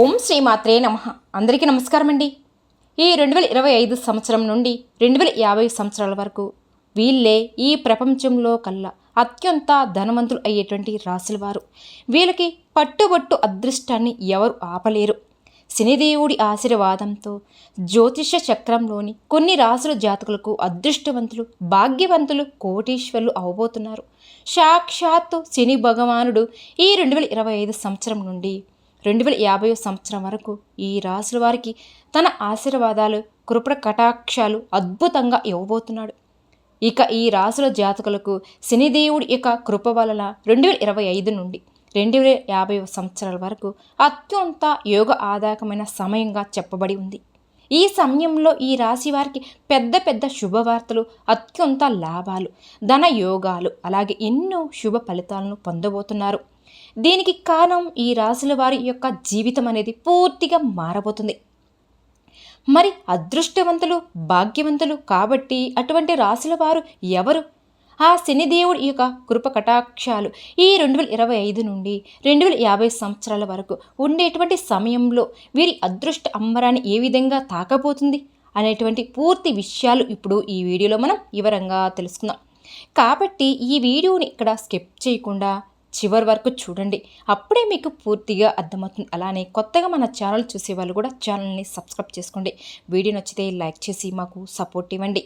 ఓం శ్రీమాత్రే నమ. అందరికీ నమస్కారం అండి ఈ రెండు వేల ఇరవై ఐదు సంవత్సరం నుండి రెండు వేల యాభై సంవత్సరాల వరకు వీళ్ళే ఈ ప్రపంచంలో కల్లా అత్యంత ధనవంతులు అయ్యేటువంటి రాశుల వారు వీళ్ళకి పట్టుబట్టు అదృష్టాన్ని ఎవరు ఆపలేరు. శనిదేవుడి ఆశీర్వాదంతో జ్యోతిష చక్రంలోని కొన్ని రాసుల జాతకులకు అదృష్టవంతులు భాగ్యవంతులు కోటీశ్వరులు అవబోతున్నారు. సాక్షాత్తు శని భగవానుడు ఈ రెండు వేల ఇరవై ఐదు సంవత్సరం నుండి రెండు వేల యాభై సంవత్సరం వరకు ఈ రాసుల వారికి తన ఆశీర్వాదాలు కృపణ కటాక్షాలు అద్భుతంగా ఇవ్వబోతున్నాడు. ఇక ఈ రాసుల జాతకులకు శనిదేవుడి యొక్క కృప వలన రెండు వేల ఇరవై ఐదు నుండి రెండు వేల యాభై సంవత్సరాల వరకు అత్యంత యోగ ఆదాయకమైన సమయంగా చెప్పబడి ఉంది. ఈ సమయంలో ఈ రాశి వారికి పెద్ద పెద్ద శుభవార్తలు అత్యంత లాభాలు ధన యోగాలు అలాగే ఎన్నో శుభ ఫలితాలను పొందబోతున్నారు. దీనికి కారణం ఈ రాశుల వారి యొక్క జీవితం అనేది పూర్తిగా మారబోతుంది. మరి అదృష్టవంతులు భాగ్యవంతులు కాబట్టి అటువంటి రాశుల వారు ఎవరు? ఆ శనిదేవుడి యొక్క కృప కటాక్షాలు ఈ రెండు వేల ఇరవై ఐదు నుండి రెండు వేల యాభై సంవత్సరాల వరకు ఉండేటువంటి సమయంలో వీరి అదృష్ట అంబరాన్ని ఏ విధంగా తాకబోతుంది అనేటువంటి పూర్తి విషయాలు ఇప్పుడు ఈ వీడియోలో మనం వివరంగా తెలుసుకుందాం. కాబట్టి ఈ వీడియోని ఇక్కడ స్కిప్ చేయకుండా చివరి వరకు చూడండి. అప్పుడే మీకు పూర్తిగా అర్థమవుతుంది. అలానే కొత్తగా మన ఛానల్ చూసే వాళ్ళు కూడా ఛానల్ని సబ్స్క్రైబ్ చేసుకోండి. వీడియో నచ్చితే లైక్ చేసి మాకు సపోర్ట్ ఇవ్వండి.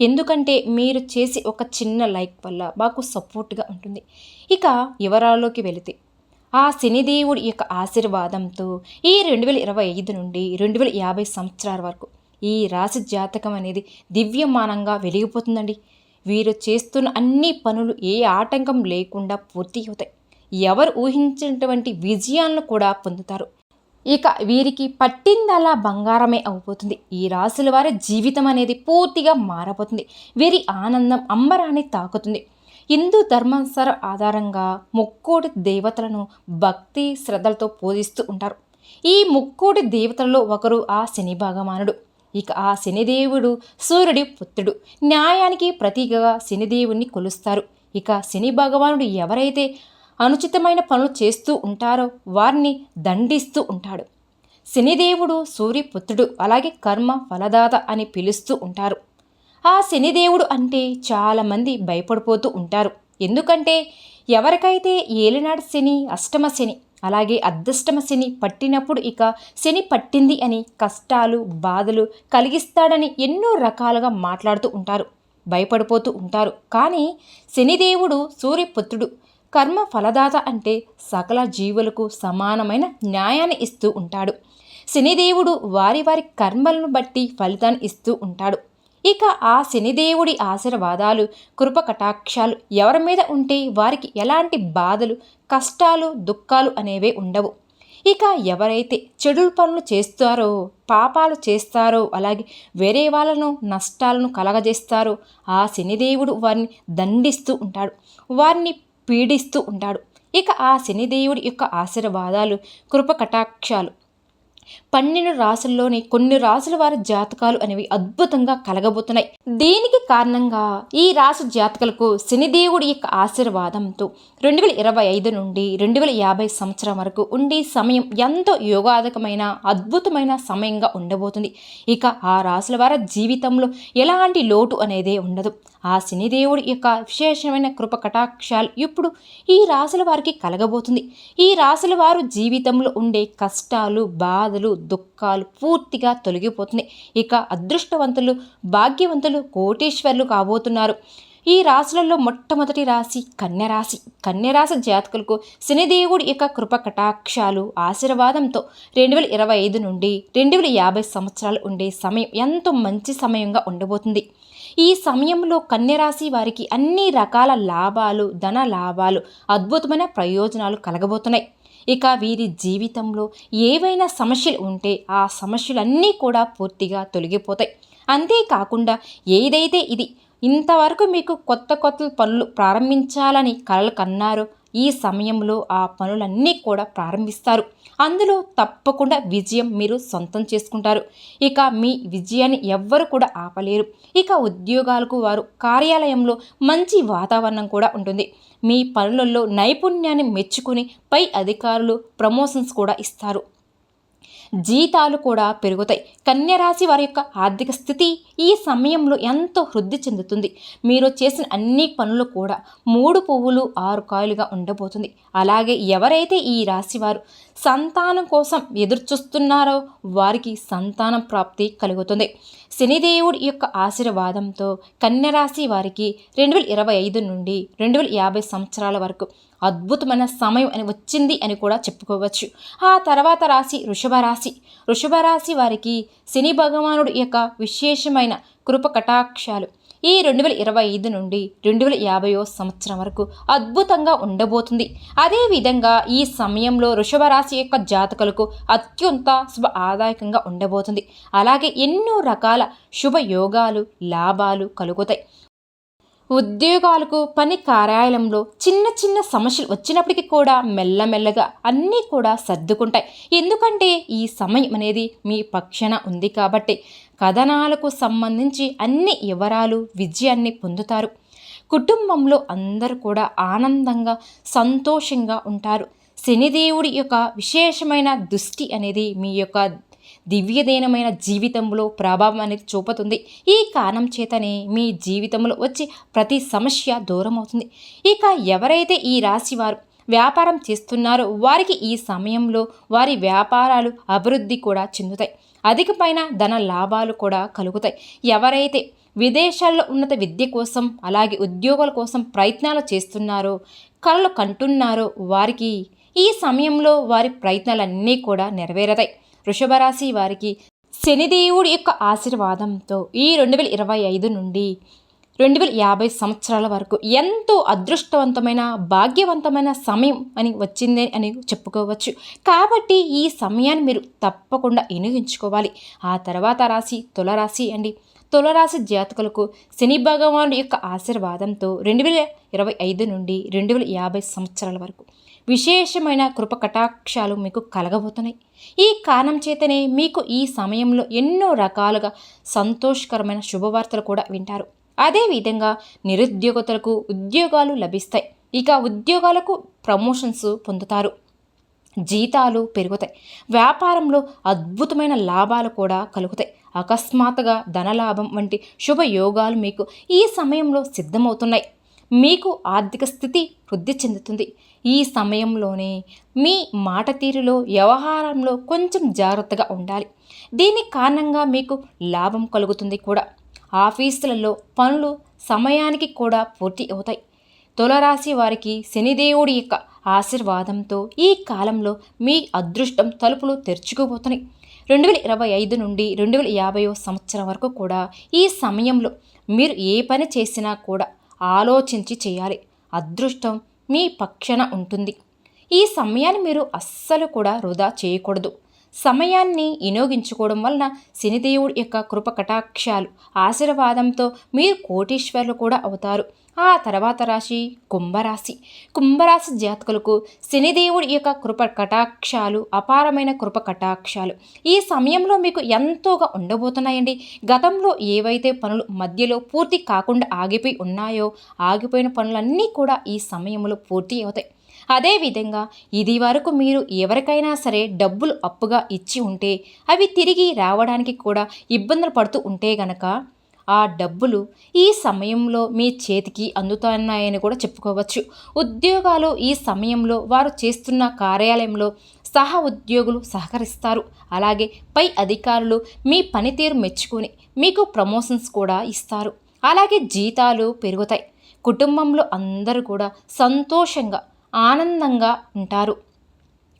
ఎందుకంటే మీరు చేసి ఒక చిన్న లైక్ వల్ల మాకు సపోర్ట్గా ఉంటుంది. ఇక వివరాల్లోకి వెళితే. ఆ శనిదేవుడి యొక్క ఆశీర్వాదంతో ఈ రెండు వేల ఇరవై ఐదు నుండి రెండు వేల యాభై సంవత్సరాల వరకు ఈ రాశి జాతకం అనేది దివ్యమానంగా వెలిగిపోతుందండి. వీరు చేస్తున్న అన్ని పనులు ఏ ఆటంకం లేకుండా పూర్తి అవుతాయి. ఎవరు ఊహించినటువంటి విజయాలను కూడా పొందుతారు. ఇక వీరికి పట్టిందలా బంగారమే అయిపోతుంది ఈ రాశుల వారి జీవితం అనేది పూర్తిగా మారబోతుంది. వీరి ఆనందం అంబరాన్ని తాకుతుంది. హిందూ ధర్మానుసార ఆధారంగా ముక్కోటి దేవతలను భక్తి శ్రద్ధలతో పూజిస్తూ ఉంటారు. ఈ ముక్కోటి దేవతలలో ఒకరు ఆ శని భగవానుడు. ఇక ఆ శనిదేవుడు సూర్యుడి పుత్రుడు. న్యాయానికి ప్రతీకగా శనిదేవుణ్ణి కొలుస్తారు. ఇక శని భగవానుడు ఎవరైతే అనుచితమైన పనులు చేస్తూ ఉంటారో వారిని దండిస్తూ ఉంటాడు. శనిదేవుడు సూర్యపుత్రుడు అలాగే కర్మ ఫలదాత అని పిలుస్తూ ఉంటారు. ఆ శనిదేవుడు అంటే చాలామంది భయపడిపోతూ ఉంటారు. ఎందుకంటే ఎవరికైతే ఏలినాడు శని అష్టమ శని అలాగే అదృష్టమ శని పట్టినప్పుడు ఇక శని పట్టింది అని కష్టాలు బాధలు కలిగిస్తాడని ఎన్నో రకాలుగా మాట్లాడుతూ ఉంటారు. భయపడిపోతూ ఉంటారు. కానీ శనిదేవుడు సూర్యపుత్రుడు కర్మ ఫలదాత అంటే సకల జీవులకు సమానమైన న్యాయాన్ని ఇస్తూ ఉంటాడు. శనిదేవుడు వారి వారి కర్మలను బట్టి ఫలితాన్ని ఇస్తూ ఉంటాడు. ఇక ఆ శనిదేవుడి ఆశీర్వాదాలు కృప కటాక్షాలు ఎవరి మీద ఉంటే వారికి ఎలాంటి బాధలు కష్టాలు దుఃఖాలు అనేవే ఉండవు. ఇక ఎవరైతే చెడు పనులు చేస్తారో పాపాలు చేస్తారో అలాగే వేరే వాళ్ళను నష్టాలను కలగజేస్తారో ఆ శనిదేవుడు వారిని దండిస్తూ ఉంటాడు. వారిని పీడిస్తూ ఉంటాడు. ఇక ఆ శనిదేవుడి యొక్క ఆశీర్వాదాలు కృప కటాక్షాలు పన్నెండు రాసుల్లోని కొన్ని రాసుల వారి జాతకాలు అనేవి అద్భుతంగా కలగబోతున్నాయి. దీనికి కారణంగా ఈ రాశి జాతకలకు శనిదేవుడి యొక్క ఆశీర్వాదంతో రెండు వేల ఇరవై ఐదు నుండి రెండు వేల యాభై సంవత్సరం వరకు ఉండే సమయం ఎంతో యోగాధకమైన అద్భుతమైన సమయంగా ఉండబోతుంది. ఇక ఆ రాసుల వారి జీవితంలో ఎలాంటి లోటు అనేది ఉండదు. ఆ శనిదేవుడి యొక్క విశేషమైన కృప కటాక్షాలు ఇప్పుడు ఈ రాసుల వారికి కలగబోతుంది. ఈ రాసుల వారు జీవితంలో ఉండే కష్టాలు బాధలు దుఃఖాలు పూర్తిగా తొలగిపోతున్నాయి. ఇక అదృష్టవంతులు భాగ్యవంతులు కోటేశ్వర్లు కాబోతున్నారు. ఈ రాశులలో మొట్టమొదటి రాశి కన్యరాశి కన్యరాశి జాతకులకు శనిదేవుడి యొక్క కృప కటాక్షాలు ఆశీర్వాదంతో రెండు వేల ఇరవై ఐదు నుండి రెండు వేల యాభై సంవత్సరాలు ఉండే సమయం ఎంతో మంచి సమయంగా ఉండబోతుంది. ఈ సమయంలో కన్యరాశి వారికి అన్ని రకాల లాభాలు ధన లాభాలు అద్భుతమైన ప్రయోజనాలు కలగబోతున్నాయి. ఇక వీరి జీవితంలో ఏవైనా సమస్యలు ఉంటే ఆ సమస్యలన్నీ కూడా పూర్తిగా తొలగిపోతాయి. అంతేకాకుండా ఏదైతే ఇది ఇంతవరకు మీకు కొత్త కొత్త పనులు ప్రారంభించాలని కలలు కన్నారో ఈ సమయంలో ఆ పనులన్నీ కూడా ప్రారంభిస్తారు. అందులో తప్పకుండా విజయం మీరు సొంతం చేసుకుంటారు. ఇక మీ విజయాన్ని ఎవ్వరు కూడా ఆపలేరు. ఇక ఉద్యోగాలకు వారు కార్యాలయంలో మంచి వాతావరణం కూడా ఉంటుంది. మీ పనులలో నైపుణ్యాన్ని మెచ్చుకుని పై అధికారులు ప్రమోషన్స్ కూడా ఇస్తారు. జీతాలు కూడా పెరుగుతాయి. కన్యరాశి వారి యొక్క ఆర్థిక స్థితి ఈ సమయంలో ఎంతో వృద్ధి చెందుతుంది. మీరు చేసిన అన్ని పనులు కూడా మూడు పువ్వులు ఆరు కాయలుగా ఉండబోతుంది. అలాగే ఎవరైతే ఈ రాశి వారు సంతానం కోసం ఎదురుచూస్తున్నారో వారికి సంతానం ప్రాప్తి కలుగుతుంది. శనిదేవుడి యొక్క ఆశీర్వాదంతో కన్యరాశి వారికి రెండు వేల ఇరవై ఐదు నుండి రెండు వేల యాభై సంవత్సరాల వరకు అద్భుతమైన సమయం అని వచ్చింది అని కూడా చెప్పుకోవచ్చు. ఆ తర్వాత రాశి వృషభ రాశి. వృషభ రాశి వారికి శని భగవానుడు యొక్క విశేషమైన కృప కటాక్షాలు. ఈ రెండు వేల ఇరవై ఐదు నుండి రెండు వేల యాభైవ సంవత్సరం వరకు అద్భుతంగా ఉండబోతుంది. అదేవిధంగా ఈ సమయంలో వృషభ రాశి యొక్క జాతకులకు అత్యంత శుభ ఆదాయకంగా ఉండబోతుంది. అలాగే ఎన్నో రకాల శుభ యోగాలు లాభాలు కలుగుతాయి. ఉద్యోగాలకు పని కార్యాలయంలో చిన్న చిన్న సమస్యలు వచ్చినప్పటికీ కూడా మెల్లమెల్లగా అన్నీ కూడా సర్దుకుంటాయి. ఎందుకంటే ఈ సమయం అనేది మీ పక్షాన ఉంది కాబట్టి కథనాలకు సంబంధించి అన్ని వివరాలు విజయాన్ని పొందుతారు. కుటుంబంలో అందరూ కూడా ఆనందంగా సంతోషంగా ఉంటారు. శనిదేవుడి యొక్క విశేషమైన దృష్టి అనేది మీ యొక్క దివ్యదైనమైన జీవితంలో ప్రభావం అనేది చూపుతుంది. ఈ కారణం చేతనే మీ జీవితంలో వచ్చి ప్రతి సమస్య దూరం అవుతుంది ఇక ఎవరైతే ఈ రాశి వారు వ్యాపారం చేస్తున్నారో వారికి ఈ సమయంలో వారి వ్యాపారాలు అభివృద్ధి కూడా చెందుతాయి. అధికమైన ధన లాభాలు కూడా కలుగుతాయి. ఎవరైతే విదేశాల్లో ఉన్నత విద్య కోసం అలాగే ఉద్యోగాల కోసం ప్రయత్నాలు చేస్తున్నారో కళలు కంటున్నారో వారికి ఈ సమయంలో వారి ప్రయత్నాలన్నీ కూడా నెరవేరతాయి. వృషభ రాశి వారికి శనిదేవుడి యొక్క ఆశీర్వాదంతో ఈ రెండు వేల ఇరవై ఐదు నుండి రెండు వేల యాభై సంవత్సరాల వరకు ఎంతో అదృష్టవంతమైన భాగ్యవంతమైన సమయం అని వచ్చింది అని చెప్పుకోవచ్చు. కాబట్టి ఈ సమయాన్ని మీరు తప్పకుండా వినియోగించుకోవాలి ఆ తర్వాత రాశి తులరాశి అండి. తులరాశి జాతకులకు శని భగవానుడి యొక్క ఆశీర్వాదంతో రెండు వేల ఇరవై ఐదు నుండి రెండు వేల యాభై సంవత్సరాల వరకు విశేషమైన కృప కటాక్షాలు మీకు కలగబోతున్నాయి. ఈ కారణం చేతనే మీకు ఈ సమయంలో ఎన్నో రకాలుగా సంతోషకరమైన శుభవార్తలు కూడా వింటారు. అదేవిధంగా నిరుద్యోగతలకు ఉద్యోగాలు లభిస్తాయి. ఇక ఉద్యోగాలకు ప్రమోషన్స్ పొందుతారు. జీతాలు పెరుగుతాయి. వ్యాపారంలో అద్భుతమైన లాభాలు కూడా కలుగుతాయి. అకస్మాత్తుగా ధనలాభం వంటి శుభయోగాలు మీకు ఈ సమయంలో సిద్ధమవుతున్నాయి. మీకు ఆర్థిక స్థితి వృద్ధి చెందుతుంది. ఈ సమయంలోనే మీ మాట తీరులో వ్యవహారంలో కొంచెం జాగ్రత్తగా ఉండాలి. దీని కారణంగా మీకు లాభం కలుగుతుంది కూడా. ఆఫీసులలో పనులు సమయానికి కూడా పూర్తి అవుతాయి. తులరాశి వారికి శనిదేవుడి యొక్క ఆశీర్వాదంతో ఈ కాలంలో మీ అదృష్టం తలుపులు తెరుచుకోబోతున్నాయి రెండు వేల ఇరవై ఐదు నుండి రెండు వేల యాభైవ సంవత్సరం వరకు కూడా ఈ సమయంలో మీరు ఏ పని చేసినా కూడా ఆలోచించి చేయాలి. అదృష్టం మీ పక్షన ఉంటుంది. ఈ సమయాన్ని మీరు అస్సలు కూడా వృధా చేయకూడదు. సమయాన్ని వినియోగించుకోవడం వలన శనిదేవుడి యొక్క కృప కటాక్షాలు ఆశీర్వాదంతో మీరు కోటీశ్వర్లు కూడా అవుతారు. ఆ తర్వాత రాశి కుంభరాశి. కుంభరాశి జాతకులకు శనిదేవుడి యొక్క కృప కటాక్షాలు అపారమైన కృప కటాక్షాలు. ఈ సమయంలో మీకు ఎంతోగా ఉండబోతున్నాయండి. గతంలో ఏవైతే పనులు మధ్యలో పూర్తి కాకుండా ఆగిపోయి ఉన్నాయో ఆగిపోయిన పనులన్నీ కూడా ఈ సమయంలో పూర్తి అవుతాయి. అదేవిధంగా ఇది వరకు మీరు ఎవరికైనా సరే డబ్బులు అప్పుగా ఇచ్చి ఉంటే అవి తిరిగి రావడానికి కూడా ఇబ్బందులు పడుతూ ఉంటే గనక ఆ డబ్బులు ఈ సమయంలో మీ చేతికి అందుతున్నాయని కూడా చెప్పుకోవచ్చు. ఉద్యోగాలు ఈ సమయంలో వారు చేస్తున్న కార్యాలయంలో సహ ఉద్యోగులు సహకరిస్తారు. అలాగే పై అధికారులు మీ పనితీరు మెచ్చుకొని మీకు ప్రమోషన్స్ కూడా ఇస్తారు. అలాగే జీతాలు పెరుగుతాయి. కుటుంబంలో అందరూ కూడా సంతోషంగా ఆనందంగా ఉంటారు.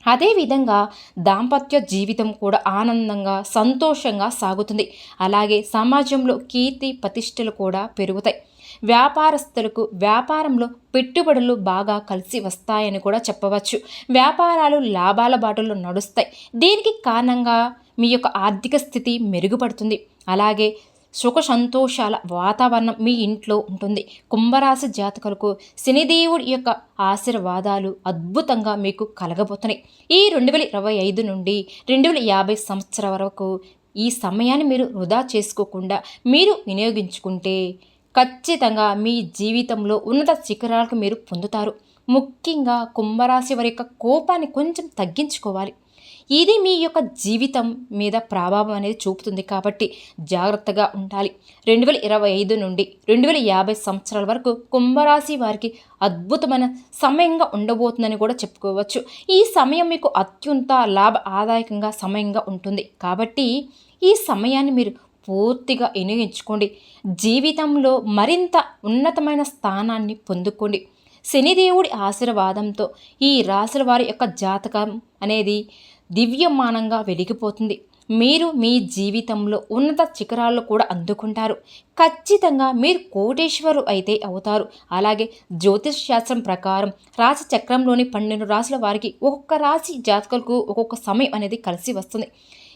అదేవిధంగా దాంపత్య జీవితం కూడా ఆనందంగా సంతోషంగా సాగుతుంది. అలాగే సమాజంలో కీర్తి ప్రతిష్టలు కూడా పెరుగుతాయి. వ్యాపారస్తులకు వ్యాపారంలో పెట్టుబడులు బాగా కలిసి వస్తాయని కూడా చెప్పవచ్చు. వ్యాపారాలు లాభాల బాటలో నడుస్తాయి. దీనికి కారణంగా మీ యొక్క ఆర్థిక స్థితి మెరుగుపడుతుంది. అలాగే సుఖ సంతోషాల వాతావరణం మీ ఇంట్లో ఉంటుంది. కుంభరాశి జాతకులకు శనిదేవుడి యొక్క ఆశీర్వాదాలు అద్భుతంగా మీకు కలగబోతున్నాయి. ఈ రెండు వేల ఇరవై ఐదు నుండి రెండు వేల యాభై సంవత్సరాల వరకు ఈ సమయాన్ని మీరు వృధా చేసుకోకుండా మీరు వినియోగించుకుంటే ఖచ్చితంగా మీ జీవితంలో ఉన్నత శిఖరాలకు మీరు పొందుతారు. ముఖ్యంగా కుంభరాశి వారి యొక్క కోపాన్ని కొంచెం తగ్గించుకోవాలి. ఇది మీ యొక్క జీవితం మీద ప్రభావం అనేది చూపుతుంది కాబట్టి జాగ్రత్తగా ఉండాలి. రెండు వేల ఇరవై ఐదు నుండి రెండు వేల యాభై సంవత్సరాల వరకు కుంభరాశి వారికి అద్భుతమైన సమయంగా ఉండబోతుందని కూడా చెప్పుకోవచ్చు. ఈ సమయం మీకు అత్యంత లాభ ఆదాయకంగా సమయంగా ఉంటుంది కాబట్టి ఈ సమయాన్ని మీరు పూర్తిగా వినియోగించుకోండి. జీవితంలో మరింత ఉన్నతమైన స్థానాన్ని పొందుకోండి. శనిదేవుడి ఆశీర్వాదంతో ఈ రాశుల వారి యొక్క జాతకం అనేది దివ్యమానంగా వెలిగిపోతుంది. మీరు మీ జీవితంలో ఉన్నత శిఖరాల్లో కూడా అందుకుంటారు. ఖచ్చితంగా మీరు కోటేశ్వరు అయితే అవుతారు. అలాగే జ్యోతిష్ శాస్త్రం ప్రకారం రాశి చక్రంలోని పన్నెండు రాశుల వారికి ఒక్కొక్క రాశి జాతకులకు ఒక్కొక్క సమయం అనేది కలిసి వస్తుంది.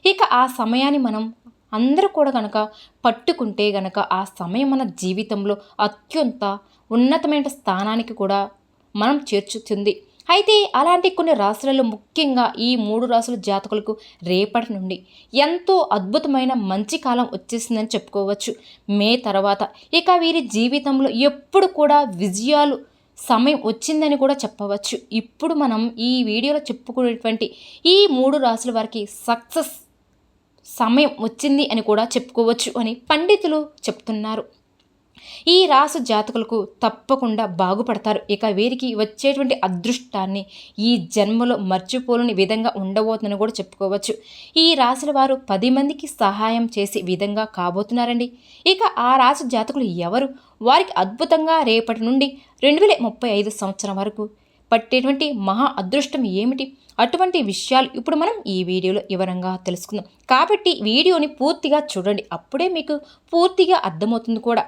ఇక ఆ సమయాన్ని మనం అందరూ కూడా కనుక పట్టుకుంటే గనక ఆ సమయం మన జీవితంలో అత్యంత ఉన్నతమైన స్థానానికి కూడా మనం చేర్చుతుంది. అయితే అలాంటి కొన్ని రాశులలో ముఖ్యంగా ఈ మూడు రాసుల జాతకులకు రేపటి నుండి ఎంతో అద్భుతమైన మంచి కాలం వచ్చేసిందని చెప్పుకోవచ్చు. మే తర్వాత ఇక వీరి జీవితంలో ఎప్పుడు కూడా విజయాలు సమయం వచ్చిందని కూడా చెప్పవచ్చు. ఇప్పుడు మనం ఈ వీడియోలో చెప్పుకునేటువంటి ఈ మూడు రాసుల వారికి సక్సెస్ సమయం వచ్చింది అని కూడా చెప్పుకోవచ్చు అని పండితులు చెప్తున్నారు. ఈ రాసు జాతకులకు తప్పకుండా బాగుపడతారు. ఇక వీరికి వచ్చేటువంటి అదృష్టాన్ని ఈ జన్మలో మర్చిపోలేని విధంగా ఉండబోతుందని కూడా చెప్పుకోవచ్చు. ఈ రాశుల వారు పది మందికి సహాయం చేసే విధంగా కాబోతున్నారండి. ఇక ఆ రాశి జాతకులు ఎవరు? వారికి అద్భుతంగా రేపటి నుండి రెండు వేల ముప్పై ఐదు సంవత్సరం వరకు పట్టేటువంటి మహా అదృష్టం ఏమిటి? అటువంటి విషయాలు ఇప్పుడు మనం ఈ వీడియోలో వివరంగా తెలుసుకుందాం. కాబట్టి వీడియోని పూర్తిగా చూడండి. అప్పుడే మీకు పూర్తిగా అర్థమవుతుంది కూడా.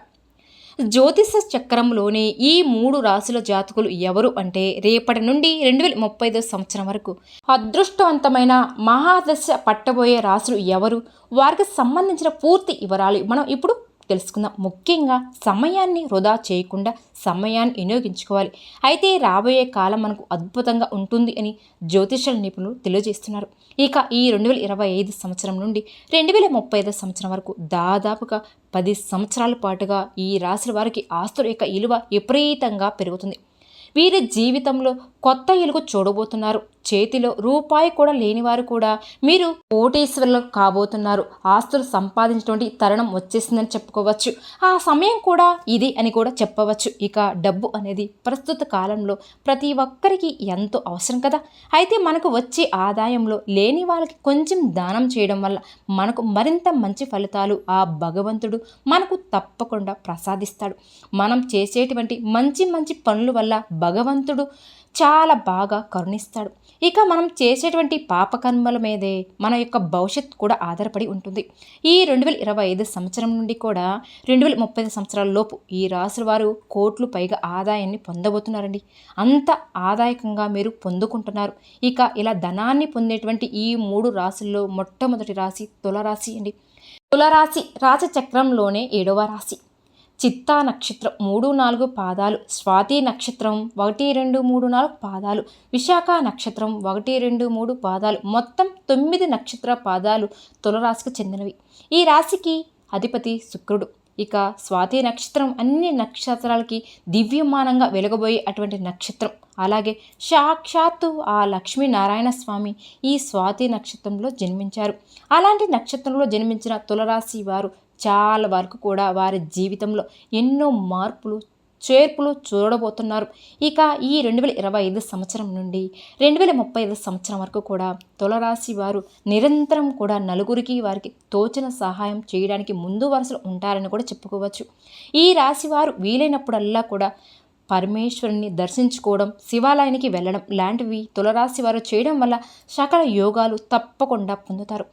జ్యోతిష చక్రంలోని ఈ మూడు రాశుల జాతకులు ఎవరు అంటే రేపటి నుండి రెండు వేల ముప్పై ఐదో సంవత్సరం వరకు అదృష్టవంతమైన మహాదశ పట్టబోయే రాశులు ఎవరు? వారికి సంబంధించిన పూర్తి వివరాలు మనం ఇప్పుడు తెలుసుకుందాం. ముఖ్యంగా సమయాన్ని వృధా చేయకుండా సమయాన్ని వినియోగించుకోవాలి. అయితే రాబోయే కాలం మనకు అద్భుతంగా ఉంటుంది అని జ్యోతిష నిపుణులు తెలియజేస్తున్నారు. ఇక ఈ రెండు వేల ఇరవై ఐదు సంవత్సరం నుండి రెండు వేల ముప్పై ఐదు సంవత్సరం వరకు దాదాపుగా పది సంవత్సరాల పాటుగా ఈ రాశి వారికి ఆస్తుల యొక్క విలువ విపరీతంగా పెరుగుతుంది. వీరి జీవితంలో కొత్త ఎలుగు చూడబోతున్నారు. చేతిలో రూపాయి కూడా లేనివారు కూడా మీరు కోటేశ్వరులు కాబోతున్నారు. ఆస్తులు సంపాదించినటువంటి తరుణం వచ్చేసిందని చెప్పుకోవచ్చు. ఆ సమయం కూడా ఇది అని కూడా చెప్పవచ్చు. ఇక డబ్బు అనేది ప్రస్తుత కాలంలో ప్రతి ఒక్కరికి ఎంతో అవసరం కదా. అయితే మనకు వచ్చే ఆదాయంలో లేని వాళ్ళకి కొంచెం దానం చేయడం వల్ల మనకు మరింత మంచి ఫలితాలు ఆ భగవంతుడు మనకు తప్పకుండా ప్రసాదిస్తాడు. మనం చేసేటువంటి మంచి మంచి పనుల వల్ల భగవంతుడు చాలా బాగా కరుణిస్తాడు. ఇక మనం చేసేటువంటి పాపకర్మల మీదే మన యొక్క భవిష్యత్ కూడా ఆధారపడి ఉంటుంది. ఈ రెండు వేల ఇరవై ఐదు సంవత్సరం నుండి కూడా రెండు వేల ముప్పై ఐదు సంవత్సరాల లోపు ఈ రాశుల వారు కోట్లు పైగా ఆదాయాన్ని పొందబోతున్నారండి. అంత ఆదాయకంగా మీరు పొందుకుంటున్నారు. ఇక ఇలా ధనాన్ని పొందేటువంటి ఈ మూడు రాశుల్లో మొట్టమొదటి రాశి తులరాశి అండి. తులరాశి రాశిచక్రంలోనే ఏడవ రాశి. చిత్తా నక్షత్రం మూడు నాలుగు పాదాలు స్వాతి నక్షత్రం ఒకటి రెండు మూడు నాలుగు పాదాలు విశాఖ నక్షత్రం ఒకటి రెండు మూడు పాదాలు మొత్తం తొమ్మిది నక్షత్ర పాదాలు తులరాశికి చెందినవి. ఈ రాశికి అధిపతి శుక్రుడు. ఇక స్వాతి నక్షత్రం అన్ని నక్షత్రాలకి దివ్యమానంగా వెలగబోయే అటువంటి నక్షత్రం. అలాగే సాక్షాత్తు ఆ లక్ష్మీనారాయణ స్వామి ఈ స్వాతి నక్షత్రంలో జన్మించారు. అలాంటి నక్షత్రంలో జన్మించిన తులరాశి వారు చాలా వరకు కూడా వారి జీవితంలో ఎన్నో మార్పులు చేర్పులు చూడబోతున్నారు. ఇక ఈ రెండు వేల ఇరవై ఐదు సంవత్సరం నుండి రెండు వేల ముప్పై ఐదు సంవత్సరం వరకు కూడా తులరాశి వారు నిరంతరం కూడా నలుగురికి వారికి తోచిన సహాయం చేయడానికి ముందు వరుసలో ఉంటారని కూడా చెప్పుకోవచ్చు. ఈ రాశి వారు వీలైనప్పుడల్లా కూడా పరమేశ్వరుని దర్శించుకోవడం శివాలయానికి వెళ్ళడం లాంటివి తులరాశి వారు చేయడం వల్ల సకల యోగాలు తప్పకుండా పొందుతారు.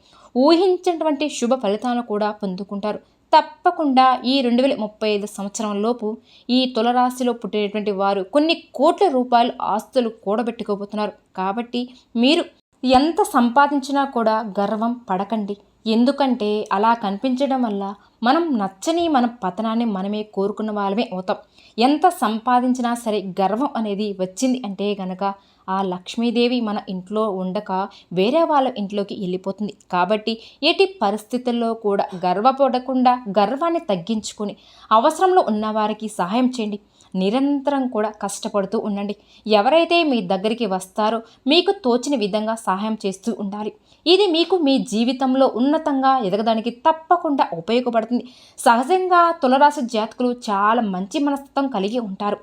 ఊహించినటువంటి శుభ ఫలితాలను కూడా పొందుకుంటారు. తప్పకుండా ఈ రెండు వేల ముప్పై ఐదు సంవత్సరంలోపు ఈ తులరాశిలో పుట్టినటువంటి వారు కొన్ని కోట్ల రూపాయలు ఆస్తులు కూడబెట్టుకోబోతున్నారు. కాబట్టి మీరు ఎంత సంపాదించినా కూడా గర్వం పడకండి. ఎందుకంటే అలా కనిపించడం వల్ల మనం నచ్చని మన పతనాన్ని మనమే కోరుకున్న వాళ్ళమే అవుతాం. ఎంత సంపాదించినా సరే గర్వం అనేది వచ్చింది అంటే గనక ఆ లక్ష్మీదేవి మన ఇంట్లో ఉండక వేరే వాళ్ళ ఇంట్లోకి వెళ్ళిపోతుంది. కాబట్టి ఎట్టి పరిస్థితుల్లో కూడా గర్వపడకుండా గర్వాన్ని తగ్గించుకొని అవసరంలో ఉన్నవారికి సహాయం చేయండి. నిరంతరం కూడా కష్టపడుతూ ఉండండి. ఎవరైతే మీ దగ్గరికి వస్తారో మీకు తోచిన విధంగా సహాయం చేస్తూ ఉండాలి. ఇది మీకు మీ జీవితంలో ఉన్నతంగా ఎదగడానికి తప్పకుండా ఉపయోగపడుతుంది. సహజంగా తులరాశి జాతకులు చాలా మంచి మనస్తత్వం కలిగి ఉంటారు.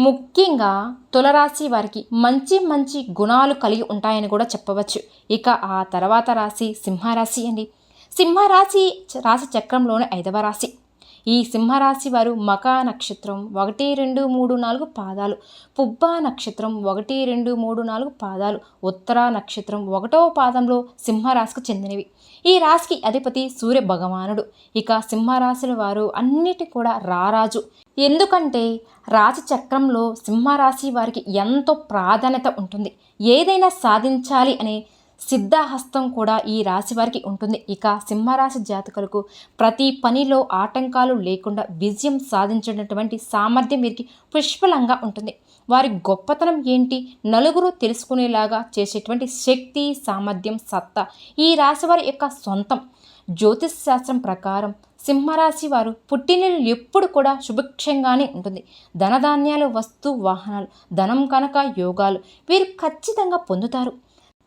ముఖ్యంగా తులరాశి వారికి మంచి మంచి గుణాలు కలిగి ఉంటాయని కూడా చెప్పవచ్చు. ఇక ఆ తర్వాత రాశి సింహరాశి అండి. సింహరాశి రాశి చక్రంలోని ఐదవ రాశి. ఈ సింహరాశి వారు మకా నక్షత్రం ఒకటి రెండు మూడు నాలుగు పాదాలు. పుబ్బ నక్షత్రం ఒకటి రెండు మూడు నాలుగు పాదాలు. ఉత్తర నక్షత్రం ఒకటో పాదంలో సింహరాశికి చెందినవి. ఈ రాశికి అధిపతి సూర్య భగవానుడు. ఇక సింహరాశుల వారు అన్నిటి కూడా రారాజు. ఎందుకంటే రాజచక్రంలో సింహరాశి వారికి ఎంతో ప్రాధాన్యత ఉంటుంది. ఏదైనా సాధించాలి అనే సిద్ధహస్తం కూడా ఈ రాశి వారికి ఉంటుంది. ఇక సింహరాశి జాతకులకు ప్రతి పనిలో ఆటంకాలు లేకుండా విజయం సాధించినటువంటి సామర్థ్యం వీరికి పుష్పలంగా ఉంటుంది. వారి గొప్పతనం ఏంటి? నలుగురు తెలుసుకునేలాగా చేసేటువంటి శక్తి సామర్థ్యం సత్తా ఈ రాశి వారి యొక్క సొంతం. జ్యోతిష్ శాస్త్రం ప్రకారం సింహరాశి వారు పుట్టినలు ఎప్పుడు కూడా శుభక్షంగానే ఉంటుంది. ధనధాన్యాలు వస్తు వాహనాలు ధనం కనుక యోగాలు వీరు ఖచ్చితంగా పొందుతారు.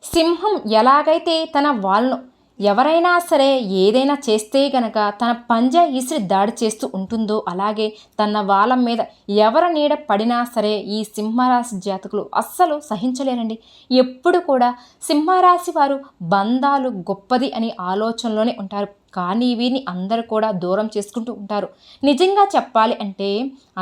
సింహం ఎలాగైతే తన వాళ్ళను ఎవరైనా సరే ఏదైనా చేస్తే గనక తన పంజా ఇసిరి దాడి చేస్తూ ఉంటుందో అలాగే తన వాళ్ళ మీద ఎవరి నీడ పడినా సరే ఈ సింహరాశి జాతకులు అస్సలు సహించలేరండి. ఎప్పుడు కూడా సింహరాశి వారు బంధాలు గొప్పది అని ఆలోచనలోనే ఉంటారు. కానీ వీరిని అందరూ కూడా దూరం చేసుకుంటూ ఉంటారు. నిజంగా చెప్పాలి అంటే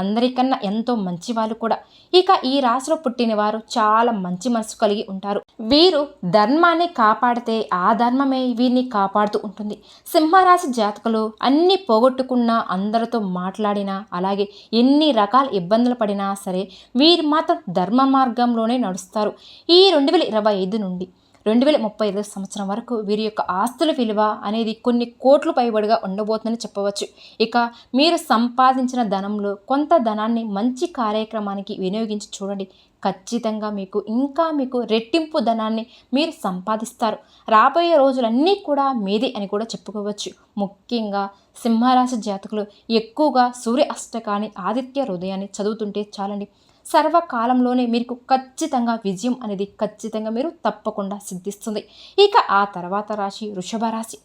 అందరికన్నా ఎంతో మంచి వాళ్ళు కూడా. ఇక ఈ రాశిలో పుట్టిన వారు చాలా మంచి మనసు కలిగి ఉంటారు. వీరు ధర్మాన్ని కాపాడితే ఆ ధర్మమే వీరిని కాపాడుతూ ఉంటుంది. సింహరాశి జాతకులు అన్ని పోగొట్టుకున్నా అందరితో మాట్లాడినా అలాగే ఎన్ని రకాల ఇబ్బందులు పడినా సరే వీరు మాత్రం ధర్మ మార్గంలోనే నడుస్తారు. ఈ రెండు వేల ఇరవై ఐదు నుండి రెండు వేల ముప్పై ఐదు సంవత్సరం వరకు వీరి యొక్క ఆస్తుల విలువ అనేది కొన్ని కోట్లు పైబడిగా ఉండబోతుందని చెప్పవచ్చు. ఇక మీరు సంపాదించిన ధనంలో కొంత ధనాన్ని మంచి కార్యక్రమానికి వినియోగించి చూడండి. ఖచ్చితంగా మీకు ఇంకా మీకు రెట్టింపు ధనాన్ని మీరు సంపాదిస్తారు. రాబోయే రోజులన్నీ కూడా మీది అని కూడా చెప్పుకోవచ్చు. ముఖ్యంగా సింహరాశి జాతకులు ఎక్కువగా సూర్య అష్టకాన్ని ఆదిత్య హృదయాన్ని చదువుతుంటే చాలండి. సర్వకాలంలోనే మీకు ఖచ్చితంగా విజయం అనేది ఖచ్చితంగా మీరు తప్పకుండా సిద్ధిస్తుంది. ఇక ఆ తర్వాత రాశి వృషభ రాశి.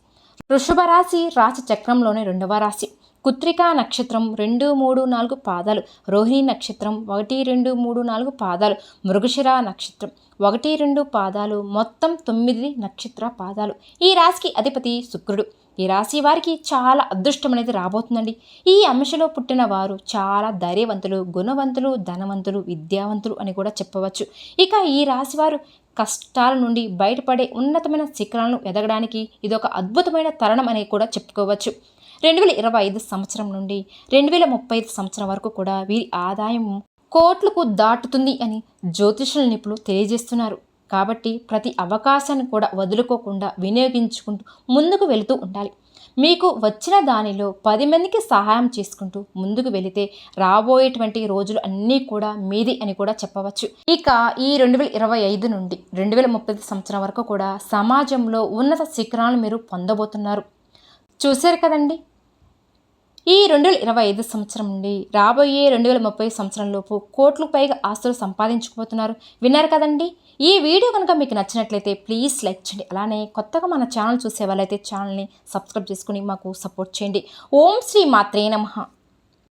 వృషభ రాశి రాశి చక్రంలోనే రెండవ రాశి. కుత్రికా నక్షత్రం రెండు మూడు నాలుగు పాదాలు. రోహిణి నక్షత్రం ఒకటి రెండు మూడు నాలుగు పాదాలు. మృగశిర నక్షత్రం ఒకటి రెండు పాదాలు. మొత్తం తొమ్మిది నక్షత్ర పాదాలు. ఈ రాశికి అధిపతి శుక్రుడు. ఈ రాశి వారికి చాలా అదృష్టం అనేది రాబోతుందండి. ఈ అంశలో పుట్టిన వారు చాలా ధైర్యవంతులు గుణవంతులు ధనవంతులు విద్యావంతులు అని కూడా చెప్పవచ్చు. ఇక ఈ రాశి వారు కష్టాల నుండి బయటపడే ఉన్నతమైన శిఖరాలను ఎదగడానికి ఇది ఒక అద్భుతమైన తరుణం అని కూడా చెప్పుకోవచ్చు. రెండు వేల ఇరవై ఐదు సంవత్సరం నుండి రెండు వేల ముప్పై ఐదు సంవత్సరం వరకు కూడా వీరి ఆదాయం కోట్లకు దాటుతుంది అని జ్యోతిషుల నిపుణులు తెలియజేస్తున్నారు. కాబట్టి ప్రతి అవకాశాన్ని కూడా వదులుకోకుండా వినియోగించుకుంటూ ముందుకు వెళుతూ ఉండాలి. మీకు వచ్చిన దానిలో పది మందికి సహాయం చేసుకుంటూ ముందుకు వెళితే రాబోయేటువంటి రోజులు అన్నీ కూడా మీది అని కూడా చెప్పవచ్చు. ఇక ఈ రెండు వేల ఇరవై ఐదు నుండి రెండు వేల ముప్పై సంవత్సరం వరకు కూడా సమాజంలో ఉన్నత శిఖరాలను మీరు పొందబోతున్నారు. చూశారు కదండి? ఈ రెండు వేల ఇరవై ఐదు సంవత్సరం నుండి రాబోయే రెండు వేల ముప్పై సంవత్సరంలోపు కోట్లు పైగా ఆస్తులు సంపాదించుకుపోతున్నారు. విన్నారు కదండి? ఈ వీడియో కనుక మీకు నచ్చినట్లయితే ప్లీజ్ లైక్ చేయండి. అలానే కొత్తగా మన ఛానల్ చూసే వాళ్ళైతే ఛానల్ని సబ్స్క్రైబ్ చేసుకుని మాకు సపోర్ట్ చేయండి. ఓం శ్రీ మాత్రే నమః.